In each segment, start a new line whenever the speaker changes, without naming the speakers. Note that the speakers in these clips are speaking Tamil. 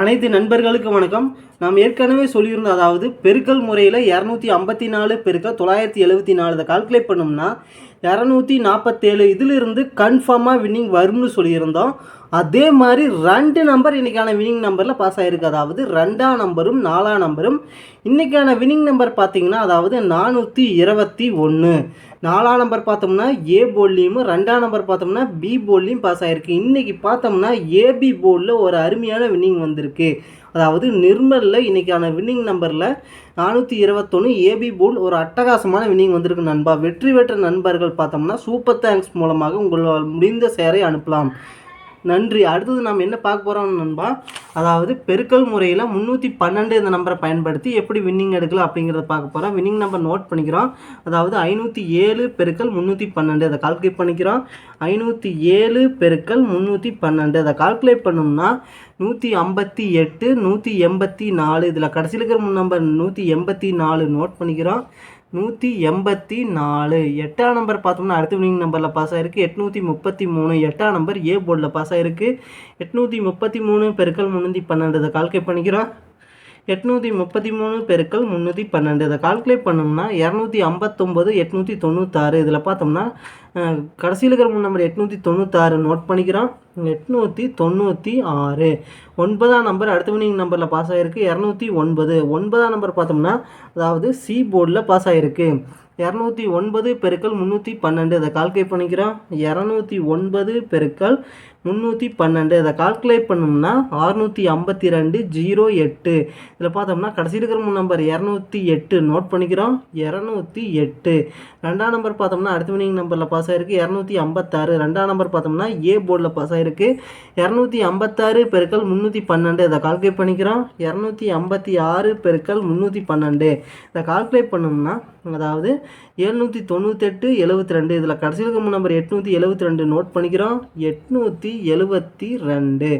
அனைத்து நண்பர்களுக்கு வணக்கம். நாம் ஏற்கனவே சொல்லியிருந்தோம் அதாவது பெருக்கல் முறையில் இரநூத்தி ஐம்பத்தி நாலு பெருக்க தொள்ளாயிரத்தி எழுபத்தி நாலு இதை கால்குலேட் பண்ணோம்னா இரநூத்தி நாற்பத்தேழு இதிலிருந்து கன்ஃபார்மாக வின்னிங் வரும்னு சொல்லியிருந்தோம். அதே மாதிரி ரெண்டு நம்பர் இன்றைக்கான வின்னிங் நம்பரில் பாஸ் ஆகிருக்கு அதாவது ரெண்டாம் நம்பரும் நாலாம் நம்பரும் இன்றைக்கான வின்னிங் நம்பர் பார்த்திங்கன்னா அதாவது நானூற்றி இருபத்தி ஒன்று நாலாம் நம்பர் பார்த்தோம்னா ஏ போல்லையும் ரெண்டாம் நம்பர் பார்த்தோம்னா பி போல்லையும் பாஸ் ஆகிருக்கு இன்றைக்கி பார்த்தோம்னா ஏபி போர்டில் ஒரு அருமையான வின்னிங் வந்திருக்கு. அதாவது நிர்மலில் இன்றைக்கான வின்னிங் நம்பரில் நானூற்றி இருபத்தொன்று ஏபி போல் ஒரு அட்டகாசமான வின்னிங் வந்திருக்கு நண்பா. வெற்றி பெற்ற நண்பர்கள் பார்த்தோம்னா சூப்பர் தேங்க்ஸ் மூலமாக உங்களால் முடிந்த சேரை அனுப்பலாம். நன்றி. அடுத்தது நாம் என்ன பார்க்க போகிறோம் நண்பா? அதாவது பெருக்கல் முறையில் முந்நூற்றி பன்னெண்டு இந்த நம்பரை பயன்படுத்தி எப்படி வின்னிங் எடுக்கலாம் அப்படிங்கிறத பார்க்க போகிறோம் வின்னிங் நம்பர் நோட் பண்ணிக்கிறோம். அதாவது ஐநூற்றி ஏழு பெருக்கல் முந்நூற்றி பன்னெண்டு. அதை கால்குலேட் பண்ணிக்கிறோம். ஐநூற்றி ஏழு பெருக்கல் முந்நூற்றி பன்னெண்டு. அதை கால்குலேட் பண்ணோம்னா நூற்றி ஐம்பத்தி எட்டு நூற்றி எண்பத்தி நாலு. இதில் கடைசியில் இருக்கிற நம்பர் நூற்றி எண்பத்தி நாலு நோட் பண்ணிக்கிறோம். நூற்றி எண்பத்தி நாலு. எட்டாம் நம்பர் பார்த்தோம்னா அடுத்த வினிங் நம்பரில் பாஸ் ஆகிருக்கு எட்நூற்றி முப்பத்தி மூணு. எட்டாம் நம்பர் ஏ போர்டில் பாஸ் ஆகிருக்கு எட்நூற்றி முப்பத்தி மூணு பெருக்கல் முந்நூற்றி பன்னெண்டு. இதை கால்குலேட் பண்ணிக்கிறோம். எட்நூற்றி முப்பத்தி மூணு பெருக்கள் முந்நூற்றி பன்னெண்டு. இதை கால்குலேட் பண்ணோம்னா இரநூத்தி ஐம்பத்தொம்போது எட்நூற்றி தொண்ணூத்தாறு. இதில் பார்த்தோம்னா கடைசியில் இருக்கிற மூணு நம்பர் எட்நூற்றி தொண்ணூத்தாறு நோட் பண்ணிக்கிறோம். எட்நூற்றி தொண்ணூற்றி ஆறு. ஒன்பதாம் நம்பர் அடுத்த வினிங் நம்பரில் பாஸ் ஆகிருக்கு இரநூத்தி ஒன்பது. ஒன்பதாம் நம்பர் பார்த்தோம்னா அதாவது சி போர்டில் பாஸ் ஆகிருக்கு இரநூத்தி ஒன்பது பெருக்கல் முந்நூற்றி பன்னெண்டு. இதை கால்குலேட் பண்ணிக்கிறோம். இரநூத்தி ஒன்பது பெருக்கல் முந்நூற்றி பன்னெண்டு. இதை கால்குலேட் பண்ணோம்னா அறுநூற்றி ஐம்பத்தி ரெண்டு ஜீரோ எட்டு. இதில் பார்த்தோம்னா கடைசி இருக்கிற மூணு நம்பர் இரநூத்தி எட்டு. நோட் பண்ணிக்கிறோம். இரநூத்தி எட்டு. ரெண்டாம் நம்பர் பார்த்தோம்னா அடுத்த வினிங் நம்பரில் பாஸ் ஆகிருக்கு இரநூத்தி ஐம்பத்தாறு. ரெண்டாம் நம்பர் பார்த்தோம்னா ஏ போர்டில் பாஸ் ஆகிருக்கு இரநூத்தி ஐம்பத்தாறு பெருக்கள் முந்நூற்றி பன்னெண்டு. இதை கால்குலேட் பண்ணிக்கிறோம். இரநூத்தி ஐம்பத்தி ஆறு பெருக்கள் முந்நூற்றி பன்னெண்டு. இதை கால்குலேட் பண்ணோம்னா அதாவது எழுநூற்றி தொண்ணூத்தெட்டு எழுபத்தி ரெண்டு இதில் கடைசியில் இருக்கிற நம்பர் எட்நூற்றி எழுபத்தி ரெண்டு நோட் பண்ணிக்கிறோம். எட்நூற்றி எழுபத்தி ரெண்டு.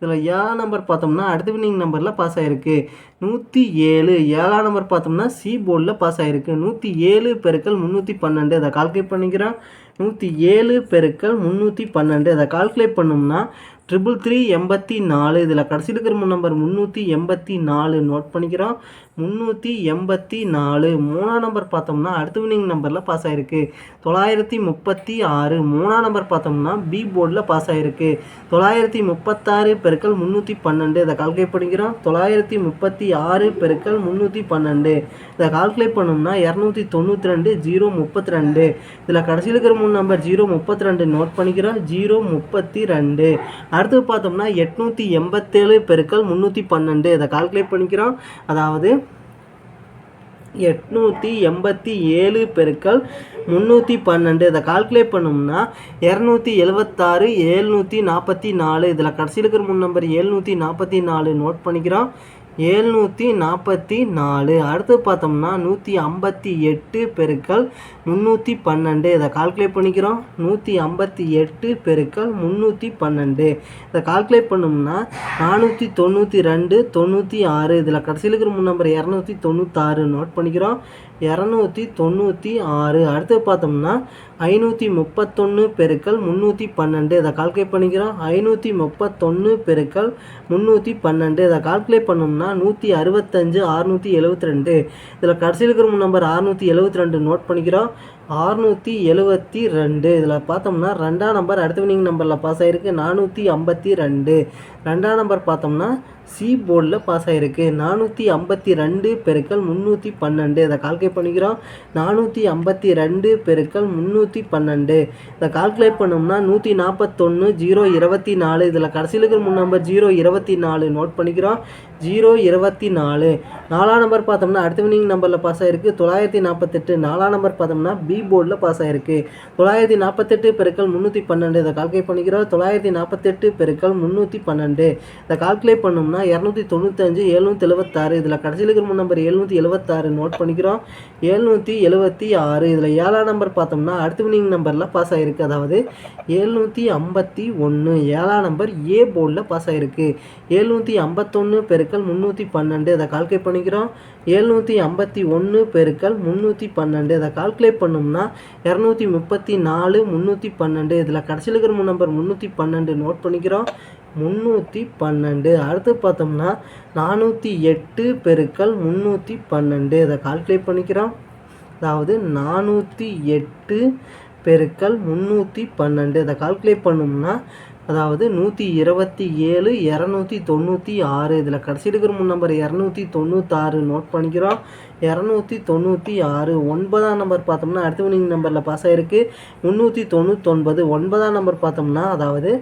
இதில் ஏழாம் நம்பர் பார்த்தோம்னா அடுத்த வினிங் நம்பரில் பாஸ் ஆகிருக்கு நூற்றி ஏழு. ஏழாம் நம்பர் பார்த்தோம்னா சி போர்டில் பாஸ் ஆகிருக்கு நூற்றி ஏழு பெருக்கள் முந்நூற்றி பன்னெண்டு. அதை கால்குலேட் பண்ணிக்கிறோம். நூற்றி ஏழு பெருக்கள் முந்நூற்றி பன்னெண்டு. அதை கால்குலேட் பண்ணோம்னா ட்ரிபிள் த்ரீ எண்பத்தி நாலு. இதில் கடைசியில் இருக்கிற நம்பர் முந்நூற்றி எண்பத்தி நாலு நோட் பண்ணிக்கிறோம். முந்நூற்றி எண்பத்தி நாலு. மூணாம் நம்பர் பார்த்தோம்னா அடுத்த வினிங் நம்பரில் பாஸ் ஆகிருக்கு தொள்ளாயிரத்தி முப்பத்தி ஆறு. மூணாம் நம்பர் பார்த்தோம்னா பி போர்டில் பாஸ் ஆகிருக்கு தொள்ளாயிரத்தி முப்பத்தாறு பெருக்கள் முந்நூற்றி பன்னெண்டு. இதை கால்குலேட் பண்ணிக்கிறோம். தொள்ளாயிரத்தி முப்பத்தி ஆறு பெருக்கள் முந்நூற்றி பன்னெண்டு. இதை கால்குலேட் பண்ணோம்னா இரநூத்தி தொண்ணூற்றி ரெண்டு ஜீரோ முப்பத்தி ரெண்டு. இதில் கடைசியில் இருக்கிற மூணு நம்பர் ஜீரோ முப்பத்தி ரெண்டு நோட் பண்ணிக்கிறோம். ஜீரோ முப்பத்தி ரெண்டு. அடுத்து பார்த்தோம்னா எட்நூற்றி எண்பத்தேழு பெருக்கள் முந்நூற்றி பன்னெண்டு. இதை கால்குலேட் பண்ணிக்கிறோம். அதாவது எட்நூற்றி எண்பத்தி ஏழு பெருக்கல் முந்நூற்றி பன்னெண்டு. இதை கால்குலேட் பண்ணோம்னா இரநூத்தி எழுபத்தாறு ஏழ்நூற்றி நாற்பத்தி நாலு. இதில் கடைசியில் இருக்கிற முன் நம்பர் ஏழ்நூற்றி நாற்பத்தி நாலு நோட் பண்ணிக்கிறோம். ஏழ்நூற்றி நாற்பத்தி நாலு. அடுத்து பார்த்தோம்னா நூற்றி ஐம்பத்தி எட்டு பெருக்கள் முந்நூற்றி பன்னெண்டு. இதை கால்குலேட் பண்ணிக்கிறோம். நூற்றி ஐம்பத்தி எட்டு பெருக்கல் முந்நூற்றி பன்னெண்டு. இதை கால்குலேட் பண்ணோம்னா நானூற்றி தொண்ணூற்றி ரெண்டு தொண்ணூற்றி ஆறு. இதில் கடைசியில் இருக்கிற மூணு நம்பர் இரநூத்தி தொண்ணூத்தாறு நோட் பண்ணிக்கிறோம். இரநூத்தி தொண்ணூற்றி ஆறு. அடுத்து பார்த்தோம்னா ஐநூற்றி முப்பத்தொன்று பெருக்கல் முந்நூற்றி பன்னெண்டு. இதை கால்குலேட் பண்ணிக்கிறோம். ஐநூற்றி முப்பத்தொன்று பெருக்கல் முந்நூற்றி பன்னெண்டு. இதை கால்குலேட் பண்ணோம்னா நூற்றி அறுபத்தஞ்சு அறுநூற்றி எழுபத்தி ரெண்டு. இதில் கடைசியில் இருக்கிற நம்பர் அறுநூற்றி எழுபத்தி ரெண்டு நோட் பண்ணிக்கிறோம். ஆறுநூற்றி எழுபத்தி ரெண்டு. இதில் பார்த்தோம்னா ரெண்டாம் நம்பர் அடுத்த வினிங் நம்பரில் பாஸ் ஆகிருக்கு நானூற்றி ஐம்பத்தி ரெண்டு. ரெண்டாம் நம்பர் பார்த்தோம்னா சி போர்டில் பாஸ் ஆகிருக்கு நானூற்றி ஐம்பத்தி ரெண்டு பெருக்கல் முந்நூற்றி பன்னெண்டு. இதை கால்குலேட் பண்ணிக்கிறோம். நானூற்றி ஐம்பத்தி ரெண்டு பெருக்கல் முந்நூற்றி பன்னெண்டு. இதை கால்குலேட் பண்ணோம்னா நூற்றி நாற்பத்தொன்று ஜீரோ இருபத்தி நாலு. இதில் கடைசியில் இருக்கிற மூணு நம்பர் ஜீரோ இருபத்தி நாலு நோட் பண்ணிக்கிறோம். ஜீரோ இருபத்தி நாலு. நாலாம் நம்பர் பார்த்தோம்னா அடுத்த வினிங் நம்பரில் பாஸ் ஆகிருக்கு தொள்ளாயிரத்தி நாற்பத்தெட்டு. நாலாம் நம்பர் பார்த்தோம்னா பி போர்டில் பாஸ் ஆகிருக்கு தொள்ளாயிரத்தி நாற்பத்தெட்டு பெருக்கல் முந்நூற்றி பன்னெண்டு. இதை கால்குலேட் பண்ணிக்கிறோம். தொள்ளாயிரத்தி நாற்பத்தெட்டு பெருக்கள் முந்நூற்றி பன்னெண்டு. இதை கால்குலேட் பண்ணோம்னா இரநூத்தி தொண்ணூத்தஞ்சு எழுநூற்றி எழுபத்தாறு இதில் கடைசியில் இருக்கிற நம்பர் எழுநூற்றி எழுபத்தாறு நோட் பண்ணிக்கிறோம். எழுநூற்றி எழுபத்தி ஆறு. இதில் ஏழாம் நம்பர் பார்த்தோம்னா அடுத்த வினிங் நம்பரில் பாஸ் ஆகிருக்கு அதாவது எழுநூற்றி ஐம்பத்தி ஒன்று ஏழாம் நம்பர் ஏ போர்டில் பாஸ் ஆகிருக்கு எழுநூற்றி ஐம்பத்தொன்று பெருக்கள் முந்நூற்றி பன்னெண்டு. இதை கால்குலேட் பண்ணிக்கிறோம். எழுநூற்றி ஐம்பத்தி ஒன்று பெருக்கள் முந்நூற்றி பன்னெண்டு. இதை கால்குலேட் பண்ணோம்னா இரநூத்தி முப்பத்தி நாலு முந்நூற்றி பன்னெண்டு. இதில் கடைசியில் இருக்கிற மூணு நம்பர் முந்நூற்றி பன்னெண்டு நோட் பண்ணிக்கிறோம். முந்நூற்றி பன்னெண்டு. அடுத்து பார்த்தோம்னா நானூற்றி எட்டு பெருக்கல் முந்நூற்றி பன்னெண்டு. இதை கால்குலேட் பண்ணிக்கிறோம். அதாவது நானூற்றி எட்டு பெருக்கல் முந்நூற்றி பன்னெண்டு. இதை கால்குலேட் பண்ணோம்னா அதாவது நூற்றி இருபத்தி ஏழு இரநூத்தி தொண்ணூற்றி ஆறு. இதில் கடைசி இருக்கிற முன் நம்பர் இரநூத்தி தொண்ணூத்தாறு நோட் பண்ணிக்கிறோம். இரநூத்தி தொண்ணூற்றி ஆறு ஒன்பதாம் நம்பர் பார்த்தோம்னா அடுத்த வினிங் நம்பரில் பாஸ் ஆகிருக்கு முந்நூற்றி தொண்ணூத்தொன்பது ஒன்பதாம் நம்பர் பார்த்தோம்னா அதாவது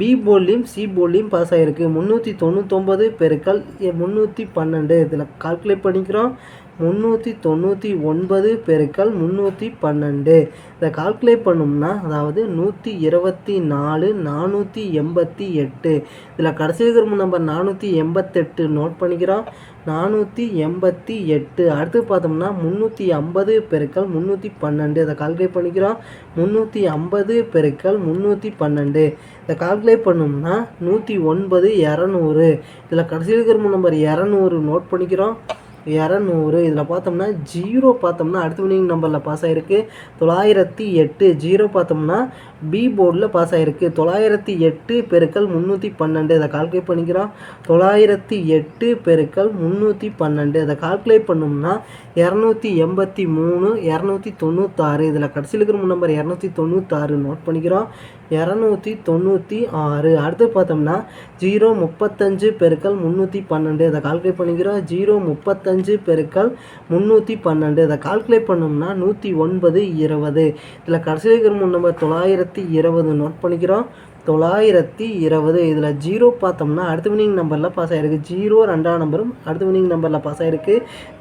பி போல்லையும் சி போல்லையும் பாஸ் ஆகிருக்கு முந்நூற்றி தொண்ணூத்தொம்பது பெருக்கல் முந்நூற்றி பன்னெண்டு. இதில் கால்குலேட் பண்ணிக்கிறோம். முந்நூற்றி தொண்ணூற்றி ஒன்பது பெருக்கல் முந்நூற்றி பன்னெண்டு. இதை கால்குலேட் பண்ணோம்னா அதாவது நூற்றி இருபத்தி நாலு நானூற்றி எண்பத்தி எட்டு. இதில் கடைசி இருக்கிற நம்பர் நானூற்றி எண்பத்தெட்டு நோட் பண்ணிக்கிறோம். நானூற்றி எண்பத்தி எட்டு. அடுத்து பார்த்தோம்னா முந்நூற்றி ஐம்பது பெருக்கல் முந்நூற்றி பன்னெண்டு. இதை கால்குலேட் பண்ணிக்கிறோம். முந்நூற்றி ஐம்பது பெருக்கல் முந்நூற்றி பன்னெண்டு. இதை கால்குலேட் பண்ணோம்னா நூற்றி ஒன்பது இரநூறு. இதில் கடைசி இருக்கிற நம்பர் இரநூறு நோட் பண்ணிக்கிறோம். இரநூறு. இதில் பார்த்தோம்னா ஜீரோ பார்த்தோம்னா அடுத்த வினிங் நம்பரில் பாஸ் ஆகிருக்கு தொள்ளாயிரத்தி எட்டு ஜீரோ பார்த்தோம்னா பி போர்டில் பாஸ் ஆகிருக்கு தொள்ளாயிரத்தி எட்டு பெருக்கல் முந்நூற்றி பன்னெண்டு. இதை கால்குலேட் பண்ணிக்கிறோம். தொள்ளாயிரத்தி எட்டு பெருக்கல் முந்நூற்றி பன்னெண்டு. இதை கால்குலேட் பண்ணோம்னா இரநூத்தி எண்பத்தி மூணு இரநூத்தி தொண்ணூத்தாறு. இதில் கடைசியில் இருக்கிற நம்பர் இரநூத்தி தொண்ணூத்தாறு நோட் பண்ணிக்கிறோம். இரநூத்தி தொண்ணூற்றி ஆறு. அடுத்து பார்த்தோம்னா ஜீரோ முப்பத்தஞ்சு பெருக்கல் முந்நூற்றி பன்னெண்டு. இதை கால்குலேட் பண்ணிக்கிறோம். ஜீரோ முப்பத்தஞ்சு பெருக்கல் முந்நூற்றி பன்னெண்டு. இதை கால்குலேட் பண்ணோம்னா நூற்றி ஒன்பது இருபது. இதில் கடைசியில் இருக்கிற நம்பர் தொள்ளாயிரத்தி இருபது நோட் பண்ணிக்கிறோம். தொள்ளாயிரத்தி இருபது. இதில் ஜீரோ பார்த்தோம்னா அடுத்த வினிங் நம்பரில் பாஸ் ஆகிருக்கு ஜீரோ ரெண்டாம் நம்பரும் அடுத்த வினிங் நம்பரில் பாஸ் ஆகிருக்கு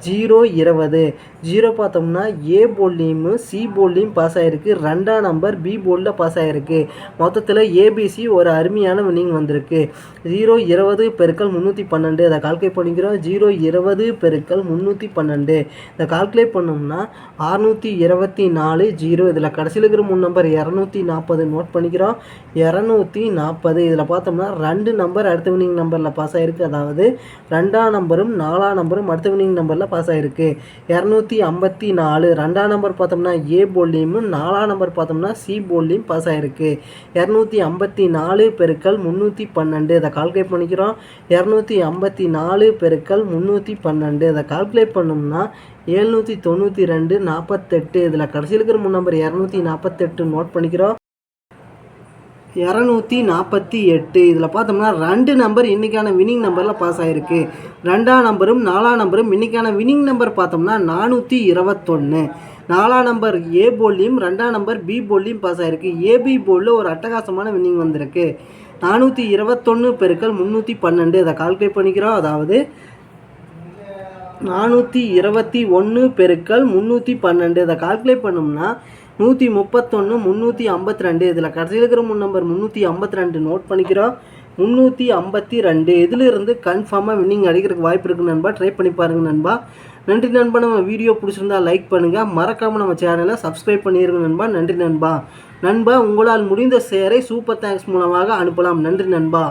ஜீரோ இருபது. ஜீரோ பார்த்தோம்னா ஏ போல்லையும் சி போல்லையும் பாஸ் ஆகிருக்கு ரெண்டாம் நம்பர் பி போர்டில் பாஸ் ஆகிருக்கு மொத்தத்தில் ஏபிசி ஒரு அருமையான வினிங் வந்திருக்கு. ஜீரோ இருபது பெருக்கல் முந்நூற்றி பன்னெண்டு. இதை கால்குலேட் பண்ணிக்கிறோம். ஜீரோ இருபது பெருக்கள் முந்நூற்றி பன்னெண்டு. இதை கால்குலேட் பண்ணோம்னா அறுநூற்றி இருபத்தி நாலு ஜீரோ. இதில் கடைசியில் இருக்கிற மூணு நம்பர் இரநூத்தி நாற்பது நோட் பண்ணிக்கிறோம். இரநூத்தி நாற்பது இதில் பார்த்தோம்னா ரெண்டு நம்பர் அடுத்த வினிங் நம்பரில் பாஸ் ஆகிருக்கு அதாவது ரெண்டாம் நம்பரும் நாலாம் நம்பரும் அடுத்த வினிங் நம்பரில் பாஸ் ஆகிருக்கு இரநூத்தி ஐம்பத்தி நாலு. ரெண்டாம் நம்பர் பார்த்தோம்னா ஏ போல்லையும் நாலாம் நம்பர் பார்த்தோம்னா சி போல்லையும் பாஸ் ஆகிருக்கு இரநூத்தி ஐம்பத்தி நாலு பெருக்கள் முந்நூற்றி பன்னெண்டு. இதை கால்குலேட் பண்ணிக்கிறோம். இரநூத்தி ஐம்பத்தி நாலு பெருக்கள் முந்நூற்றி பன்னெண்டு. இதை கால்குலேட் பண்ணோம்னா எழுநூற்றி தொண்ணூற்றி ரெண்டு நாற்பத்தெட்டு இதில் கடைசியில் இருக்கிற முன் நம்பர் இரநூத்தி நாற்பத்தெட்டு நோட் பண்ணிக்கிறோம். இரநூத்தி நாற்பத்தி எட்டு. இதில் பார்த்தோம்னா ரெண்டு நம்பர் இன்றைக்கான வினிங் நம்பரில் பாஸ் ஆகிருக்கு ரெண்டாம் நம்பரும் நாலாம் நம்பரும் இன்றைக்கான வினிங் நம்பர் பார்த்தோம்னா நானூற்றி இருபத்தொன்று நாலாம் நம்பர் ஏ போல்லையும் ரெண்டாம் நம்பர் பி போல்லையும் பாஸ் ஆகிருக்கு ஏபி போலில் ஒரு அட்டகாசமான வின்னிங் வந்திருக்கு. நானூற்றி இருபத்தொன்று பெருக்கள் முந்நூற்றி பன்னெண்டு. அதை கால்குலேட் பண்ணிக்கிறோம். அதாவது நானூற்றி இருபத்தி ஒன்று பெருக்கள் முந்நூற்றி பன்னெண்டு. இதை கால்குலேட் பண்ணோம்னா நூற்றி முப்பத்தொன்று முந்நூற்றி ஐம்பத்தி ரெண்டு. இதில் கடைசியில் இருக்கிற முன் நம்பர் முந்நூற்றி ஐம்பத்தி ரெண்டு நோட் பண்ணிக்கிறோம். முந்நூற்றி ஐம்பத்தி ரெண்டு. இதிலிருந்து கன்ஃபார்மாக வின்னிங் அடிக்கிறதுக்கு வாய்ப்பு இருக்குது நண்பா. ட்ரை பண்ணி பாருங்கள் நண்பா. நன்றி நண்பா. நம்ம வீடியோ பிடிச்சிருந்தா லைக் பண்ணுங்கள் மறக்காமல் நம்ம சேனலை சப்ஸ்கிரைப் பண்ணிடுங்க நண்பா. நன்றி நண்பா. நண்பா உங்களால் முடிந்த சேரை சூப்பர் தேங்க்ஸ் மூலமாக அனுப்பலாம். நன்றி நண்பா.